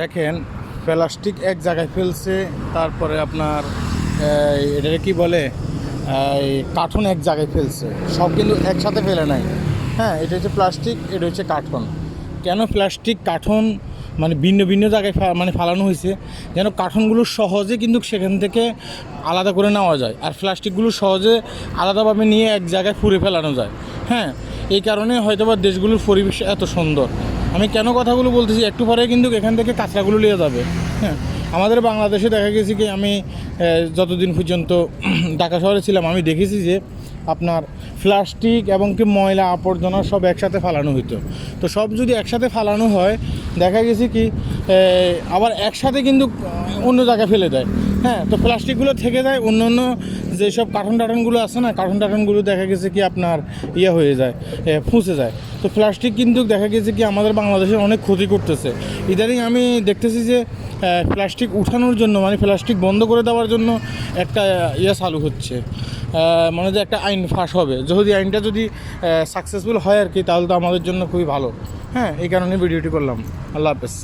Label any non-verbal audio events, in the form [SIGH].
দেখেন প্লাস্টিক এক জায়গায় ফেলছে তারপরে আপনার এটাকে কি বলে? এই, কার্টুন এক জায়গায় ফেলছে। সব কিন্তু একসাথে ফেলে নাই। হ্যাঁ এটা হচ্ছে প্লাস্টিক এটা হচ্ছে কার্টুন। কেন প্লাস্টিক কার্টুন মানে ভিন্ন ভিন্ন জায়গায় মানে ফালানো হয়েছে? যেন কার্টুনগুলো সহজে কিন্তু সেখান থেকে আলাদা করে নেওয়া যায় আর প্লাস্টিকগুলো সহজে আলাদাভাবে নিয়ে এক জায়গায় ফুরে ফেলানো যায়। হ্যাঁ এই কারণে হয়তোবা দেশগুলোর পরিবেশ এত সুন্দর। আমি কেন কথাগুলো বলতেছি? একটু পরে কিন্তু এখান থেকে কাঁচরাগুলো নিয়ে যাবে। হ্যাঁ আমাদের বাংলাদেশে দেখা গেছে কি, আমি যতদিন পর্যন্ত [CLEARS THROAT] ঢাকা শহরে ছিলাম, আমি দেখেছি যে আপনার প্লাস্টিক এবং কি ময়লা আবর্জনা সব একসাথে ফালানো হইতো। তো সব যদি একসাথে ফালানো হয়, দেখা গেছে কি আবার একসাথে কিন্তু অন্য জায়গায় ফেলে দেয়। হ্যাঁ তো প্লাস্টিকগুলো থেকে যায়, অন্য অন্য যেসব কার্টন টার্টনগুলো আছে না, কার্টন টার্টনগুলো দেখা গেছে কি আপনার ইয়ে হয়ে যায় ফুঁসে যায়। তো প্লাস্টিক কিন্তু দেখা গেছে কি আমাদের বাংলাদেশে অনেক ক্ষতি করতেছে। ইদানিং আমি দেখতেছি যে প্লাস্টিক উঠানোর জন্য মানে প্লাস্টিক বন্ধ করে দেওয়ার জন্য একটা ইয়ে চালু হচ্ছে। মানে যে একটা আইন ফাঁস হবে। যদি আইনটা যদি সাকসেসফুল হয় আর কি, তাহলে তো আমাদের জন্য খুবই ভালো। হ্যাঁ এই কারণে ভিডিওটি করলাম। আল্লাহ হাফেজ।